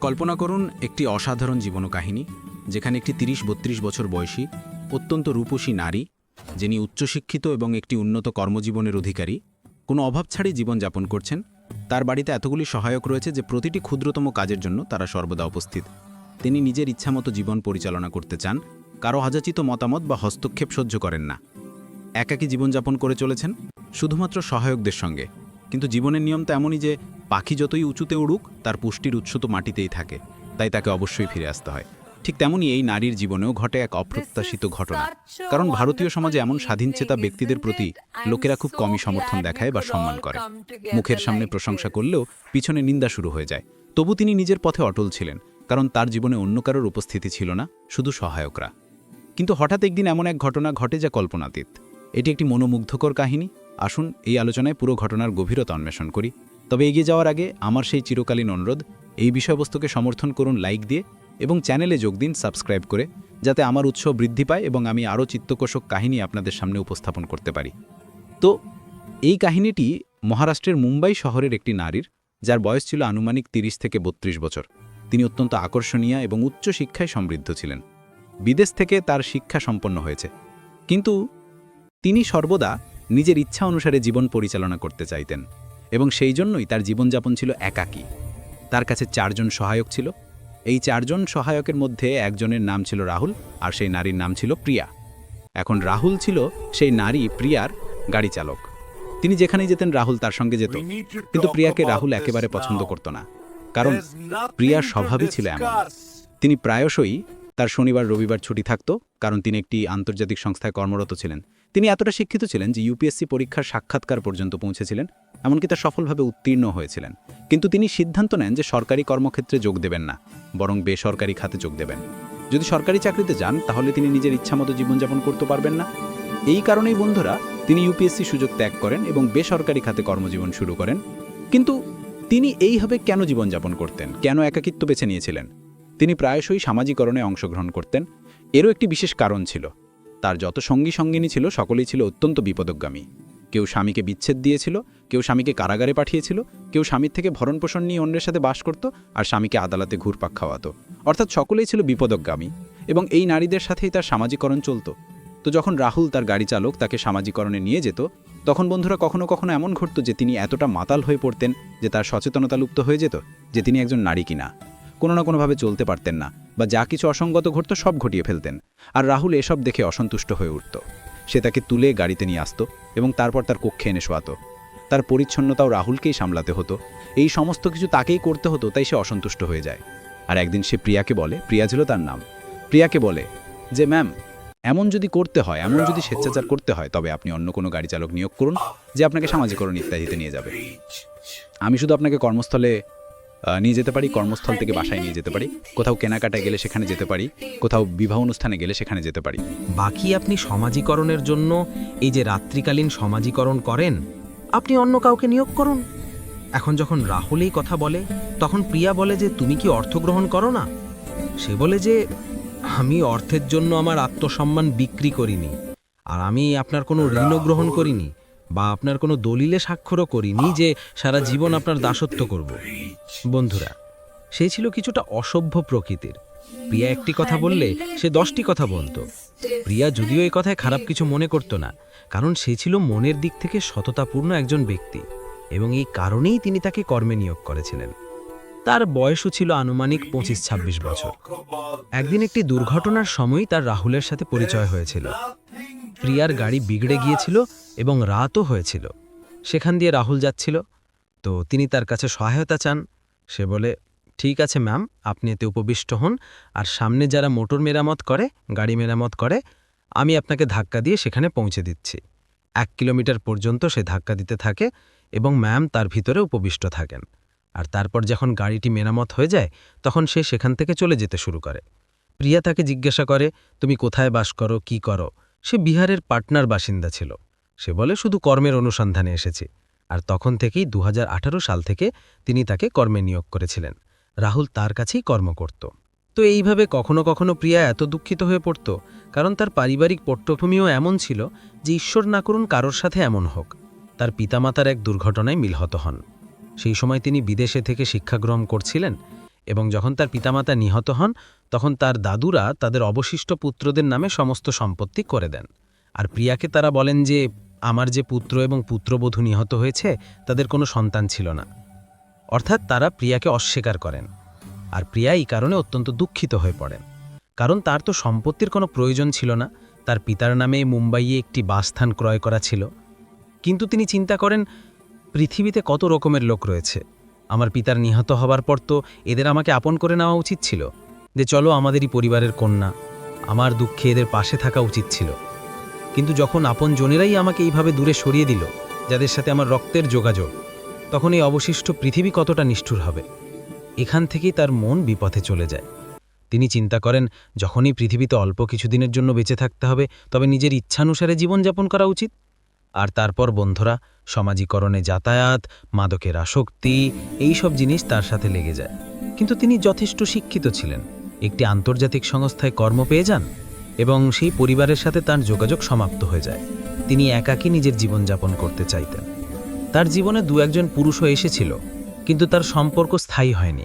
কল্পনা করুন একটি অসাধারণ জীবন কাহিনী যেখানে একটি তিরিশ বত্রিশ বছর বয়সী, অত্যন্ত রূপসী নারী, যিনি উচ্চশিক্ষিত এবং একটি উন্নত কর্মজীবনের অধিকারী, কোনো অভাব ছাড়াই জীবনযাপন করছেন। তার বাড়িতে এতগুলি সহায়ক রয়েছে যে প্রতিটি ক্ষুদ্রতম কাজের জন্য তারা সর্বদা উপস্থিত। তিনি নিজের ইচ্ছামতো জীবন পরিচালনা করতে চান, কারও হাজাচিত মতামত বা হস্তক্ষেপ সহ্য করেন না। একাকী জীবনযাপন করে চলেছেন, শুধুমাত্র সহায়কদের সঙ্গে। কিন্তু জীবনের নিয়ম তো এমনই যে, পাখি যতই উঁচুতে উড়ুক, তার পুষ্টির উৎস তো মাটিতেই থাকে। তাই তাকে অবশ্যই ফিরে আসতে হয়। ঠিক তেমনই এই নারীর জীবনেও ঘটে এক অপ্রত্যাশিত ঘটনা। কারণ ভারতীয় সমাজে এমন স্বাধীনচেতা ব্যক্তিদের প্রতি লোকেরা খুব কমই সমর্থন দেখায় বা সম্মান করে। মুখের সামনে প্রশংসা করলেও পিছনে নিন্দা শুরু হয়ে যায়। তবু তিনি নিজের পথে অটল ছিলেন, কারণ তার জীবনে অন্য কারোর উপস্থিতি ছিল না, শুধু সহায়করা। কিন্তু হঠাৎ একদিন এমন এক ঘটনা ঘটে যা কল্পনাতীত। এটি একটি মনোমুগ্ধকর কাহিনী। আসুন এই আলোচনায় পুরো ঘটনার গভীরতা অন্বেষণ করি। তবে এগিয়ে যাওয়ার আগে আমার সেই চিরকালীন অনুরোধ, এই বিষয়বস্তুকে সমর্থন করুন লাইক দিয়ে এবং চ্যানেলে যোগ দিন, সাবস্ক্রাইব করে, যাতে আমার উৎস বৃদ্ধি পায় এবং আমি আরও চিত্তকোষক কাহিনী আপনাদের সামনে উপস্থাপন করতে পারি। তো, এই কাহিনীটি মহারাষ্ট্রের মুম্বাই শহরের একটি নারীর, যার বয়স ছিল আনুমানিক তিরিশ থেকে বত্রিশ বছর। তিনি অত্যন্ত আকর্ষণীয় এবং উচ্চ শিক্ষায় সমৃদ্ধ ছিলেন। বিদেশ থেকে তার শিক্ষা সম্পন্ন হয়েছে। কিন্তু তিনি সর্বদা নিজের ইচ্ছা অনুসারে জীবন পরিচালনা করতে চাইতেন এবং সেই জন্যই তার জীবনযাপন ছিল একাকী। তার কাছে চারজন সহায়ক ছিল। এই চারজন সহায়কের মধ্যে একজনের নাম ছিল রাহুল আর সেই নারীর নাম ছিল প্রিয়া। এখন রাহুল ছিল সেই নারী প্রিয়ার গাড়ি চালক। তিনি যেখানেই যেতেন রাহুল তার সঙ্গে যেত। কিন্তু প্রিয়াকে রাহুল একেবারে পছন্দ করত না। কারণ প্রিয়ার স্বভাবই ছিল এমন। তিনি প্রায়শই তার শনিবার রবিবার ছুটি থাকত কারণ তিনি একটি আন্তর্জাতিক সংস্থায় কর্মরত ছিলেন। তিনি এতটা শিক্ষিত ছিলেন যে ইউপিএসসি পরীক্ষার সাক্ষাৎকার পর্যন্ত পৌঁছেছিলেন, এমনকি তা সফলভাবে উত্তীর্ণ হয়েছিলেন। কিন্তু তিনি সিদ্ধান্ত নেন যে সরকারি কর্মক্ষেত্রে যোগ দেবেন না, বরং বেসরকারি খাতে যোগ দেবেন। যদি সরকারি চাকরিতে যান, তাহলে তিনি নিজের ইচ্ছামতো জীবনযাপন করতে পারবেন না। এই কারণেই বন্ধুরা, তিনি ইউপিএসসি সুযোগ ত্যাগ করেন এবং বেসরকারি খাতে কর্মজীবন শুরু করেন। কিন্তু তিনি এইভাবে কেন জীবনযাপন করতেন? কেন একাকিত্ব বেছে নিয়েছিলেন? তিনি প্রায়শই সামাজিকরণে অংশগ্রহণ করতেন। এরও একটি বিশেষ কারণ ছিল। তার যত সঙ্গী সঙ্গিনী ছিল, সকলেই ছিল অত্যন্ত বিপদগামী কেউ স্বামীকে বিচ্ছেদ দিয়েছিল, কেউ স্বামীকে কারাগারে পাঠিয়েছিল, কেউ স্বামীর থেকে ভরণপোষণ নিয়ে অন্যের সাথে বাস করত আর স্বামীকে আদালতে ঘুরপাক খাওয়াতো। অর্থাৎ সকলেই ছিল বিপদগামী এবং এই নারীদের সাথেই তার সামাজিকরণ চলত। তো যখন রাহুল তার গাড়ি চালক তাকে সামাজিকরণে নিয়ে যেত, তখন বন্ধুরা কখনো কখনো এমন ঘটত যে তিনি এতটা মাতাল হয়ে পড়তেন যে তার সচেতনতা লুপ্ত হয়ে যেত যে তিনি একজন নারী কিনা। কোনো না কোনোভাবে চলতে পারতেন না বা যা কিছু অসঙ্গত ঘটত সব ঘটিয়ে ফেলতেন। আর রাহুল এসব দেখে অসন্তুষ্ট হয়ে উঠত। সে তাকে তুলে গাড়িতে নিয়ে আসতো এবং তারপর তার কক্ষে এনে শোয়াতো। তার পরিচ্ছন্নতাও রাহুলকেই সামলাতে হতো। এই সমস্ত কিছু তাকেই করতে হতো, তাই সে অসন্তুষ্ট হয়ে যায়। আর একদিন সে প্রিয়াকে বলে, প্রিয়া ছিল তার নাম। প্রিয়াকে বলে যে, ম্যাম, এমন যদি করতে হয়, এমন যদি স্বেচ্ছাচার করতে হয়, তবে আপনি অন্য কোনো গাড়ি চালক নিয়োগ করুন, যে আপনাকে সামাজিকরণ ইত্যাদিতে নিয়ে যাবে। আমি শুধু আপনাকে কর্মস্থলে নিয়ে যেতে পারি, কর্মস্থল থেকে বাসায় নিয়ে যেতে পারি, কোথাও কেনাকাটায় গেলে সেখানে যেতে পারি, কোথাও বিবাহ অনুষ্ঠানে গেলে সেখানে যেতে পারি। বাকি আপনি সমাজীকরণের জন্য এই যে রাত্রিকালীন সমাজীকরণ করেন, আপনি অন্য কাউকে নিয়োগ করুন। এখন যখন রাহুল এই কথা বলে, তখন প্রিয়া বলে যে, তুমি কি অর্থ গ্রহণ করো না? সে বলে যে, আমি অর্থের জন্য আমার আত্মসম্মান বিক্রি করিনি, আর আমি আপনার কোনো ঋণও গ্রহণ করিনি। বা আপনার কোনো দলিলে স্বাক্ষরও করিনি যে সারা জীবন আপনার দাসত্ব করব। বন্ধুরা, সে ছিল কিছুটা অসভ্য প্রকৃতির। প্রিয়া একটি কথা বললে সে দশটি কথা বলতো। প্রিয়া যদিও এই কথায় খারাপ কিছু মনে করতো না, কারণ সে ছিল মনের দিক থেকে সততাপূর্ণ একজন ব্যক্তি এবং এই কারণেই তিনি তাকে কর্মে নিয়োগ করেছিলেন। তার বয়সও ছিল আনুমানিক পঁচিশ ছাব্বিশ বছর। একদিন একটি দুর্ঘটনার সময়ই তার রাহুলের সাথে পরিচয় হয়েছিল। প্রিয়ার গাড়ি বিগড়ে গিয়েছিল এবং রাতও হয়েছিল। সেখান দিয়ে রাহুল যাচ্ছিল। তো তিনি তার কাছে সহায়তা চান। সে বলে, ঠিক আছে ম্যাম, আপনি এতে উপবিষ্ট হন। আর সামনে যারা মোটর মেরামত করে, গাড়ি মেরামত করে, আমি আপনাকে ধাক্কা দিয়ে সেখানে পৌঁছে দিচ্ছি। এক কিলোমিটার পর্যন্ত সে ধাক্কা দিতে থাকে এবং ম্যাম তার ভিতরে উপবিষ্ট থাকেন। আর তারপর যখন গাড়িটি মেরামত হয়ে যায়, তখন সে সেখান থেকে চলে যেতে শুরু করে। প্রিয়া তাকে জিজ্ঞাসা করে, তুমি কোথায় বাস করো, কি করো? সে বিহারের পাটনার বাসিন্দা ছিল। সে বলে, শুধু কর্মের অনুসন্ধানে এসেছি। আর তখন থেকেই দু হাজার আঠারো সাল থেকে তিনি তাকে কর্মে নিয়োগ করেছিলেন। রাহুল তার কাছেই কর্ম করত। তো এইভাবে কখনো কখনো প্রিয়া এত দুঃখিত হয়ে পড়ত, কারণ তার পারিবারিক পট্টভূমিও এমন ছিল যে ঈশ্বর না করুন কারোর সাথে এমন হোক। তার পিতামাতার এক দুর্ঘটনায় মিলহত হন। সেই সময় তিনি বিদেশে থেকে শিক্ষা গ্রহণ করছিলেন এবং যখন তার পিতামাতা নিহত হন, তখন তার দাদুরা তাদের অবশিষ্ট পুত্রদের নামে সমস্ত সম্পত্তি করে দেন। আর প্রিয়াকে তারা বলেন যে আমার যে পুত্র এবং পুত্রবধূ নিহত হয়েছে, তাদের কোনো সন্তান ছিল না। অর্থাৎ তারা প্রিয়াকে অস্বীকার করেন। আর প্রিয়া এই কারণে অত্যন্ত দুঃখিত হয়ে পড়েন। কারণ তার তো সম্পত্তির কোনো প্রয়োজন ছিল না। তার পিতার নামে মুম্বাইয়ে একটি বাসস্থান ক্রয় করা ছিল। কিন্তু তিনি চিন্তা করেন, পৃথিবীতে কত রকমের লোক রয়েছে। আমার পিতার নিহত হবার পর তো এদের আমাকে আপন করে নেওয়া উচিত ছিল। যে চলো আমাদেরই পরিবারের কন্যা। আমার দুঃখে এদের পাশে থাকা উচিত ছিল। কিন্তু যখন আপন জনেরাই আমাকে এইভাবে দূরে সরিয়ে দিল, যাদের সাথে আমার রক্তের যোগাযোগ, তখন এই অবশিষ্ট পৃথিবী কতটা নিষ্ঠুর হবে? এখান থেকেই তার মন বিপথে চলে যায়। তিনি চিন্তা করেন, যখনই পৃথিবীতে অল্প কিছুদিনের জন্য বেঁচে থাকতে হবে, তবে নিজের ইচ্ছানুসারে জীবনযাপন করা উচিত। আর তারপর বন্ধুরা, সমাজীকরণে যাতায়াত, মাদকের আসক্তি এই সব জিনিস তার সাথে লেগে যায়। কিন্তু তিনি যথেষ্ট শিক্ষিত ছিলেন। একটি আন্তর্জাতিক সংস্থায় কর্ম পেয়ে যান? এবং সেই পরিবারের সাথে তার যোগাযোগ সমাপ্ত হয়ে যায়। তিনি একাকী নিজের জীবনযাপন করতে চাইতেন। তার জীবনে দু একজন পুরুষও এসেছিল, কিন্তু তার সম্পর্ক স্থায়ী হয়নি।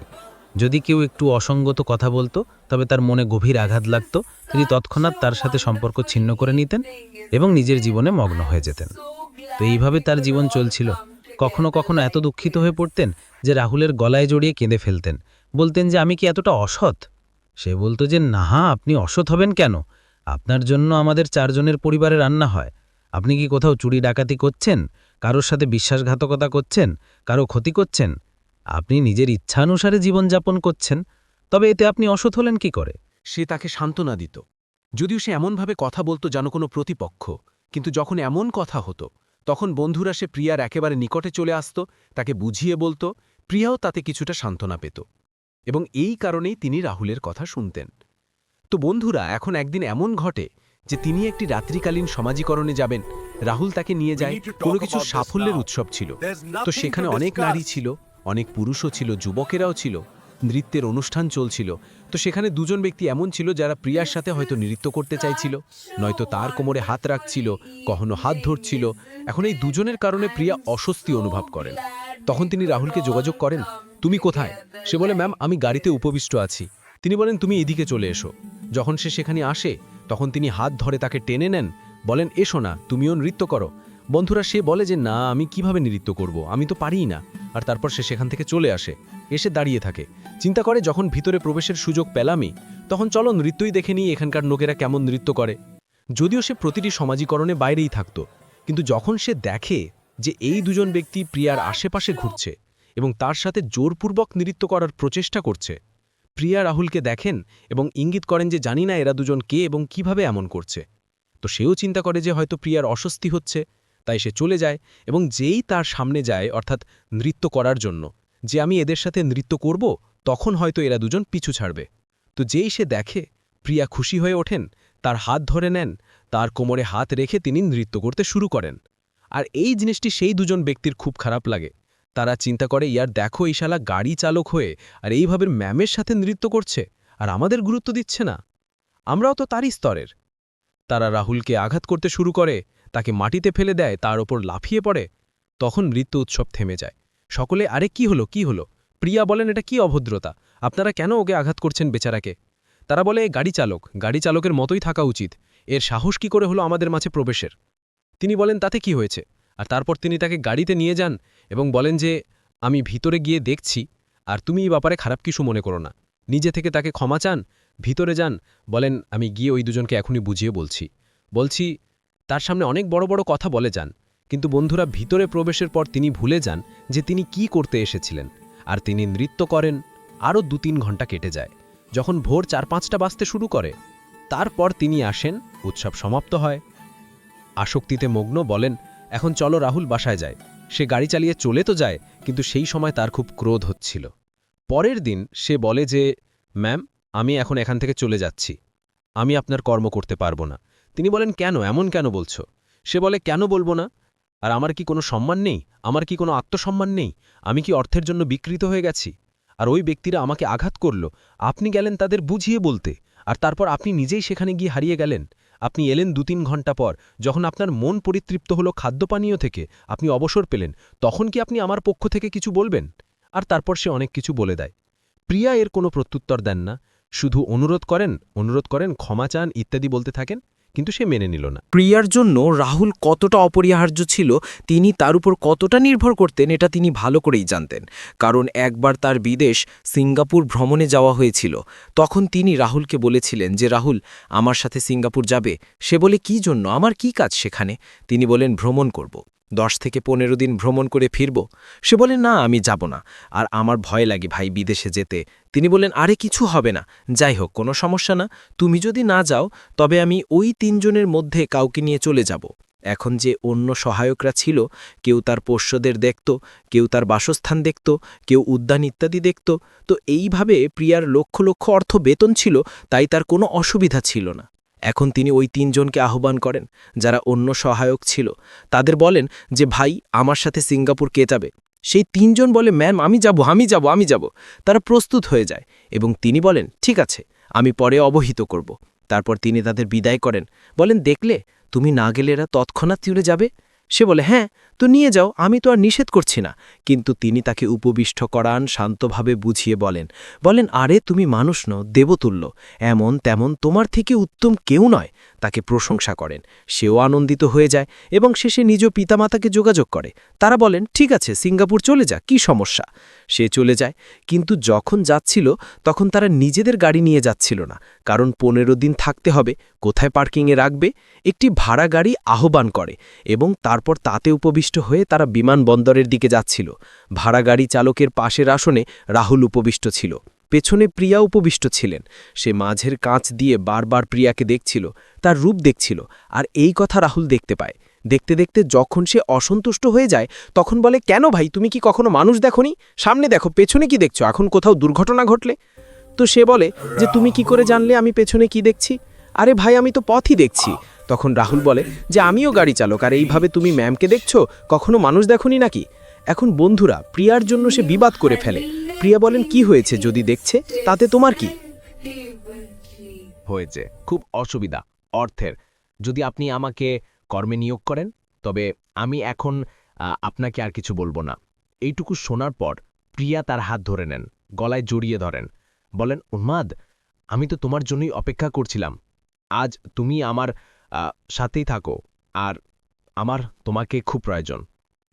যদি কেউ একটু অসঙ্গত কথা বলতো, তবে তার মনে গভীর আঘাত লাগতো। তিনি তৎক্ষণাৎ তার সাথে সম্পর্ক ছিন্ন করে নিতেন এবং নিজের জীবনে মগ্ন হয়ে যেতেন। তো এইভাবে তার জীবন চলছিল। কখনো কখনো এত দুঃখিত হয়ে পড়তেন যে রাহুলের গলায় জড়িয়ে কেঁদে ফেলতেন। বলতেন যে, আমি কি এতটা অসৎ? সে বলতো যে, না, আপনি অসৎ হবেন কেন? আপনার জন্য আমাদের চারজনের পরিবারে রান্না হয়। আপনি কি কোথাও চুরি ডাকাতি করছেন? কারোর সাথে বিশ্বাসঘাতকতা করছেন? কারও ক্ষতি করছেন? আপনি নিজের ইচ্ছানুসারে জীবনযাপন করছেন। তবে এতে আপনি অসৎ হলেন কি করে? সে তাকে সান্ত্বনা দিত। যদিও সে এমনভাবে কথা বলতো যেন কোনো প্রতিপক্ষ, কিন্তু যখন এমন কথা হতো, তখন বন্ধুরা সে প্রিয়ার একেবারে নিকটে চলে আসত, তাকে বুঝিয়ে বলতো, প্রিয়াও তাতে কিছুটা সান্ত্বনা পেত। এবং এই কারণেই তিনি রাহুলের কথা শুনতেন। তো বন্ধুরা এখন একদিন এমন ঘটে যে তিনি একটি রাত্রিকালীন সমাজীকরণে যাবেন। রাহুল তাকে নিয়ে যায় কোনো কিছু সাফল্যের উৎসব ছিল। তো সেখানে অনেক নারী ছিল অনেক পুরুষও ছিল যুবকেরাও ছিল নৃত্যের অনুষ্ঠান চলছিল। তো সেখানে দুজন ব্যক্তি এমন ছিল যারা প্রিয়ার সাথে হয়তো নৃত্য করতে চাইছিল নয়তো তার কোমরে হাত রাখছিল কখনো হাত ধরছিল। এখন এই দুজনের কারণে প্রিয়া অস্বস্তি অনুভব করেন। তখন তিনি রাহুলকে যোগাযোগ করেন তুমি কোথায়? সে বলে ম্যাম আমি গাড়িতে উপবিষ্ট আছি। তিনি বলেন, তুমি এদিকে চলে এসো। যখন সে সেখানে আসে, তখন তিনি হাত ধরে তাকে টেনে নেন, বলেন, এসো না, তুমিও নৃত্য করো। বন্ধুরা, সে বলে যে, না, আমি কীভাবে নৃত্য করব? আমি তো পারিই না। আর তারপর সে সেখান থেকে চলে আসে, এসে দাঁড়িয়ে থাকে। চিন্তা করে, যখন ভিতরে প্রবেশের সুযোগ পেলামই, তখন চলো নৃত্যই দেখে নিই এখানকার লোকেরা কেমন নৃত্য করে। যদিও সে প্রতিটি সমাজীকরণে বাইরেই থাকত, কিন্তু যখন সে দেখে যে এই দুজন ব্যক্তি প্রিয়ার আশেপাশে ঘুরছে এবং তার সাথে জোরপূর্বক নৃত্য করার প্রচেষ্টা করছে প্রিয়া রাহুলকে দেখেন এবং ইঙ্গিত করেন যে জানি না এরা দুজন কে এবং কীভাবে এমন করছে। তো সেও চিন্তা করে যে হয়তো প্রিয়ার অস্বস্তি হচ্ছে, তাই সে চলে যায় এবং যেই তার সামনে যায়, অর্থাৎ নৃত্য করার জন্য, যে আমি এদের সাথে নৃত্য করব, তখন হয়তো এরা দুজন পিছু ছাড়বে। তো যেই সে দেখে, প্রিয়া খুশি হয়ে ওঠেন, তার হাত ধরে নেন, তার কোমরে হাত রেখে তিনি নৃত্য করতে শুরু করেন। আর এই জিনিসটি সেই দুজন ব্যক্তির খুব খারাপ লাগে। তারা চিন্তা করে, ইয়ার দেখো এই শালা গাড়ি চালক হয়ে আর এইভাবে ম্যামের সাথে নৃত্য করছে আর আমাদের গুরুত্ব দিচ্ছে না। আমরাও তো তারই স্তরের। তারা রাহুলকে আঘাত করতে শুরু করে, তাকে মাটিতে ফেলে দেয়, তার ওপর লাফিয়ে পড়ে। তখন নৃত্য উৎসব থেমে যায়। সকলে, আরে কি হলো কি হলো? প্রিয়া বলেন, এটা কি অভদ্রতা? আপনারা কেন ওকে আঘাত করছেন বেচারাকে? তারা বলে, গাড়ি চালক, গাড়ি চালকের মতোই থাকা উচিত। এর সাহস কি করে হলো আমাদের মাঝে প্রবেশের? তিনি বলেন, তাতে কি হয়েছে? আর তারপর তিনি তাকে গাড়িতে নিয়ে যান এবং বলেন যে, আমি ভিতরে গিয়ে দেখছি, আর তুমি এই ব্যাপারে খারাপ কিছু মনে করো না। নিজে থেকে তাকে ক্ষমা চান, ভিতরে যান, বলেন, আমি গিয়ে ওই দুজনকে এখনই বুঝিয়ে বলছি। বলছি, তার সামনে অনেক বড় বড় কথা বলে যান, কিন্তু বন্ধুরা ভিতরে প্রবেশের পর তিনি ভুলে যান যে তিনি কি করতে এসেছিলেন। আর তিনি নৃত্য করেন, আরও দু তিন ঘণ্টা কেটে যায়। যখন ভোর চার পাঁচটা বাজতে শুরু করে, তারপর তিনি আসেন, উৎসব সমাপ্ত হয়। আসক্তিতে মগ্ন বলেন এখন চলো রাহুল বাসায় যায়। সে গাড়ি চালিয়ে চলে তো যায়, কিন্তু সেই সময় তার খুব ক্রোধ হচ্ছিল। পরের দিন সে বলে যে, ম্যাম, আমি এখন এখান থেকে চলে যাচ্ছি। আমি আপনার কর্ম করতে পারব না। তিনি বলেন, কেন? এমন কেন বলছো? সে বলে, কেন বলব না? আর আমার কি কোনো সম্মান নেই? আমার কি কোনো আত্মসম্মান নেই? আমি কি অর্থের জন্য বিকৃত হয়ে গেছি? আর ওই ব্যক্তিরা আমাকে আঘাত করল। আপনি গেলেন তাদের বুঝিয়ে বলতে। আর তারপর আপনি নিজেই সেখানে গিয়ে হারিয়ে গেলেন। আপনি এলেন দু তিন ঘণ্টা পর, যখন আপনার মন পরিতৃপ্ত হলো খাদ্যপানীয় থেকে, আপনি অবসর পেলেন, তখন কি আপনি আমার পক্ষ থেকে কিছু বলবেন? আর তারপর সে অনেক কিছু বলে দেয়। প্রিয়া এর কোনো প্রত্যুত্তর দেন না, শুধু অনুরোধ করেন অনুরোধ করেন, ক্ষমা চান, ইত্যাদি বলতে থাকেন। কিন্তু সে মেনে নিল না। প্রিয়ার জন্য রাহুল কতটা অপরিহার্য ছিল, তিনি তার উপর কতটা নির্ভর করতেন, এটা তিনি ভালো করেই জানতেন। কারণ একবার তার বিদেশ সিঙ্গাপুর ভ্রমণে যাওয়া হয়েছিল, তখন তিনি রাহুলকে বলেছিলেন যে, রাহুল, আমার সাথে সিঙ্গাপুর যাবে? সে বলে, কি জন্য? আমার কি কাজ সেখানে? তিনি বলেন, ভ্রমণ করব। দশ থেকে পনেরো দিন ভ্রমণ করে ফিরব। সে বলে, না, আমি যাব না। আর আমার ভয় লাগে ভাই বিদেশে যেতে। তিনি বলেন আরে, কিছু হবে না। যাই হোক, কোনো সমস্যা না। তুমি যদি না যাও, তবে আমি ওই তিনজনের মধ্যে কাউকে নিয়ে চলে যাব। এখন যে অন্য সহায়করা ছিল, কেউ তার পোষ্যদের দেখত, কেউ তার বাসস্থান দেখত, কেউ উদ্যান ইত্যাদি দেখত, তো এইভাবে প্রিয়ার লক্ষ লক্ষ অর্থ বেতন ছিল, তাই তার কোনো অসুবিধা ছিল না। এখন তিনি ওই তিনজনকে আহ্বান করেন, যারা অন্য সহায়ক ছিল। তাদের বলেন যে, ভাই, আমার সাথে সিঙ্গাপুর কে যাবে? সেই তিনজন বলে, ম্যাম, আমি যাব আমি যাব আমি যাব। তারা প্রস্তুত হয়ে যায় এবং তিনি বলেন, ঠিক আছে, আমি পরে অবহিত করব। তারপর তিনি তাদের বিদায় করেন। বলেন, দেখলে, তুমি না গেলে এরা তৎক্ষণাৎ চলে যাবে? সে বলে হ্যাঁ তো নিয়ে যাও, আমি তো আর নিষেধ করছি না। কিন্তু তিনি তাকে উপবিষ্ট করান, শান্তভাবে বুঝিয়ে বলেন বলেন, আরে, তুমি মানুষ নও, দেবতুল্য। এমন তেমন তোমার থেকে উত্তম কেউ নয়। তাকে প্রশংসা করেন। সেও আনন্দিত হয়ে যায় এবং শেষে নিজ পিতামাতাকে যোগাযোগ করে। তারা বলেন, ঠিক আছে, সিঙ্গাপুর চলে যা, কি সমস্যা? সে চলে যায়, কিন্তু যখন যাচ্ছিল, তখন তারা নিজেদের গাড়ি নিয়ে যাচ্ছিল না, কারণ পনেরো দিন থাকতে হবে, কোথায় পার্কিংয়ে রাখবে? একটি ভাড়া গাড়ি আহ্বান করে এবং তারপর তাতে উপবিষ্ট হয়ে তারা বিমানবন্দরের দিকে যাচ্ছিল। ভাড়া গাড়ি চালকের পাশের আসনে রাহুল উপবিষ্ট ছিল। পেছনে প্রিয়া উপবিষ্ট ছিলেন। সে মাঝের কাঁচ দিয়ে বারবার প্রিয়াকে দেখছিল, তার রূপ দেখছিল, আর এই কথা রাহুল দেখতে পায়। দেখতে দেখতে যখন সে অসন্তুষ্ট হয়ে যায়, তখন বলে, কেন ভাই, তুমি কি কখনো মানুষ দেখনি? সামনে দেখো, পেছনে কি দেখছ? এখন কোথাও দুর্ঘটনা ঘটলে? তো সে বলে, যে তুমি কি করে জানলে আমি পেছনে কি দেখছি? আরে ভাই, আমি তো পথই দেখছি। তখন রাহুল বলে, যে আমিও গাড়ি চালক, আর এইভাবে তুমি ম্যামকে দেখছ? কখনো মানুষ দেখনি নাকি? এখন বন্ধুরা, প্রিয়ার জন্য সে বিবাদ করে ফেলে। প্রিয়া বলেন, কি হয়েছে যদি দেখছে, তাতে তোমার কি? হয়েছে। খুব অসুবিধা, অর্থের। যদি আপনি আমাকে কর্মে নিয়োগ করেন, তবে আমি এখন আপনাকে আর কিছু বলব না। এইটুকু শোনার পর প্রিয়া তার হাত ধরে নেন, গলায় জড়িয়ে ধরেন। বলেন, উন্মাদ, আমি তো তোমার জন্যই অপেক্ষা করছিলাম। আজ তুমি আমার সাথেই থাকো, আর আমার তোমাকে খুব প্রয়োজন।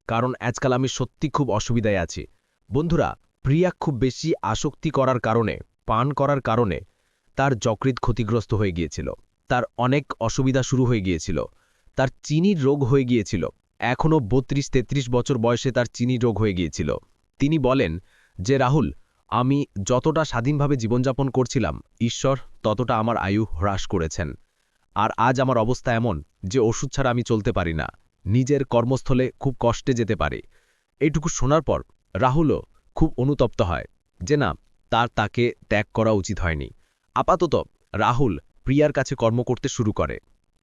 কারণ আজকাল আমি সত্যি খুব অসুবিধায় আছি। বন্ধুরা প্রিয়া খুব বেশি আসক্তি করার কারণে, পান করার কারণে তার যকৃৎ ক্ষতিগ্রস্ত হয়ে গিয়েছিল। তার অনেক অসুবিধা শুরু হয়ে গিয়েছিল। তার চিনির রোগ হয়ে গিয়েছিল। এখনও বত্রিশ তেত্রিশ বছর বয়সে তার চিনি রোগ হয়ে গিয়েছিল। তিনি বলেন যে, রাহুল, আমি যতটা স্বাধীনভাবে জীবনযাপন করছিলাম, ঈশ্বর ততটা আমার আয়ু হ্রাস করেছেন। আর আজ আমার অবস্থা এমন যে, ওষুধ ছাড়া আমি চলতে পারি না। নিজের কর্মস্থলে খুব কষ্টে যেতে পারি। এইটুকু শোনার পর রাহুলও খুব অনুতপ্ত হয় যে না, তার তাকে ত্যাগ করা উচিত হয়নি। আপাতত রাহুল প্রিয়ার কাছে কর্ম করতে শুরু করে।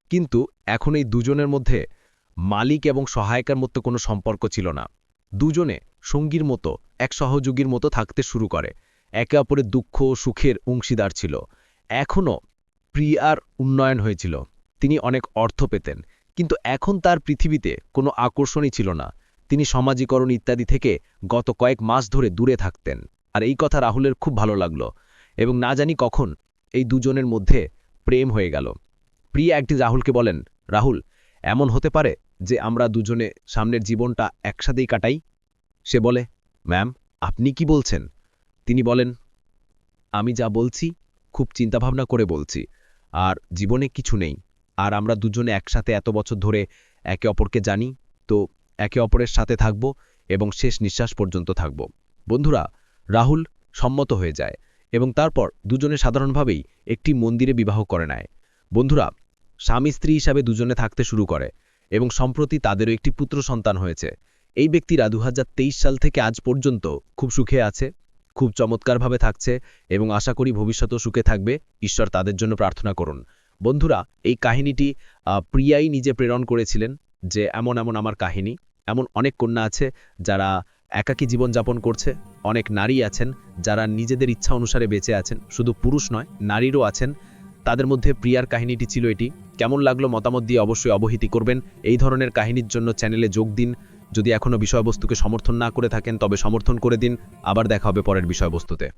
কিন্তু এখন এই দুজনের মধ্যে মালিক এবং সহায়কের মতো কোনো সম্পর্ক ছিল না। দুজনে সঙ্গীর মতো, এক সহযোগীর মতো থাকতে শুরু করে। একে অপরের দুঃখ, সুখের অংশীদার ছিল। এখনও প্রিয়ার উন্নয়ন হয়েছিল। তিনি অনেক অর্থ পেতেন। কিন্তু এখন তার পৃথিবীতে কোনো আকর্ষণই ছিল না। তিনি সমাজীকরণ ইত্যাদি থেকে গত কয়েক মাস ধরে দূরে থাকতেন। আর এই কথা রাহুলের খুব ভালো লাগল এবং না জানি কখন এই দুজনের মধ্যে প্রেম হয়ে গেল। প্রিয়া একটি রাহুলকে বলেন, রাহুল, এমন হতে পারে যে আমরা দুজনে সামনের জীবনটা একসাথেই কাটাই? সে বলে, ম্যাম, আপনি কি বলছেন? তিনি বলেন, আমি যা বলছি খুব চিন্তাভাবনা করে বলছি, আর জীবনে কিছু নেই। আর আমরা দুজনে একসাথে এত বছর ধরে একে অপরকে জানি, তো একে অপরের সাথে থাকব এবং শেষ নিঃশ্বাস পর্যন্ত থাকব। বন্ধুরা, রাহুল সম্মত হয়ে যায় এবং তারপর দুজনে সাধারণভাবেই একটি মন্দিরে বিবাহ করে নেয়। বন্ধুরা, স্বামী স্ত্রী হিসাবে দুজনে থাকতে শুরু করে এবং সম্প্রতি তাদেরও একটি পুত্র সন্তান হয়েছে। এই ব্যক্তিরা দু হাজার তেইশ সাল থেকে আজ পর্যন্ত খুব সুখে আছে, খুব চমৎকারভাবে থাকছে এবং আশা করি ভবিষ্যতেও সুখে থাকবে। ঈশ্বর তাদের জন্য প্রার্থনা করুন। বন্ধুরা, এই কাহিনীটি প্রিয়াই নিজে প্রেরণ করেছিলেন যে, এমন এমন আমার কাহিনী। এমন অনেক কন্যা আছে যারা একাকী জীবনযাপন করছে। অনেক নারী আছেন যারা নিজেদের ইচ্ছা অনুসারে বেঁচে আছেন। শুধু পুরুষ নয়, নারীরও আছেন। তাদের মধ্যে প্রিয়ার কাহিনীটি ছিল এটি। কেমন লাগল মতামত দিয়ে অবশ্যই অবহিতি করবেন। এই ধরনের কাহিনীর জন্য চ্যানেলে যোগ দিন। যদি এখনও বিষয়বস্তুকে সমর্থন না করে থাকেন, তবে সমর্থন করে দিন। আবার দেখা হবে পরের বিষয়বস্তুতে।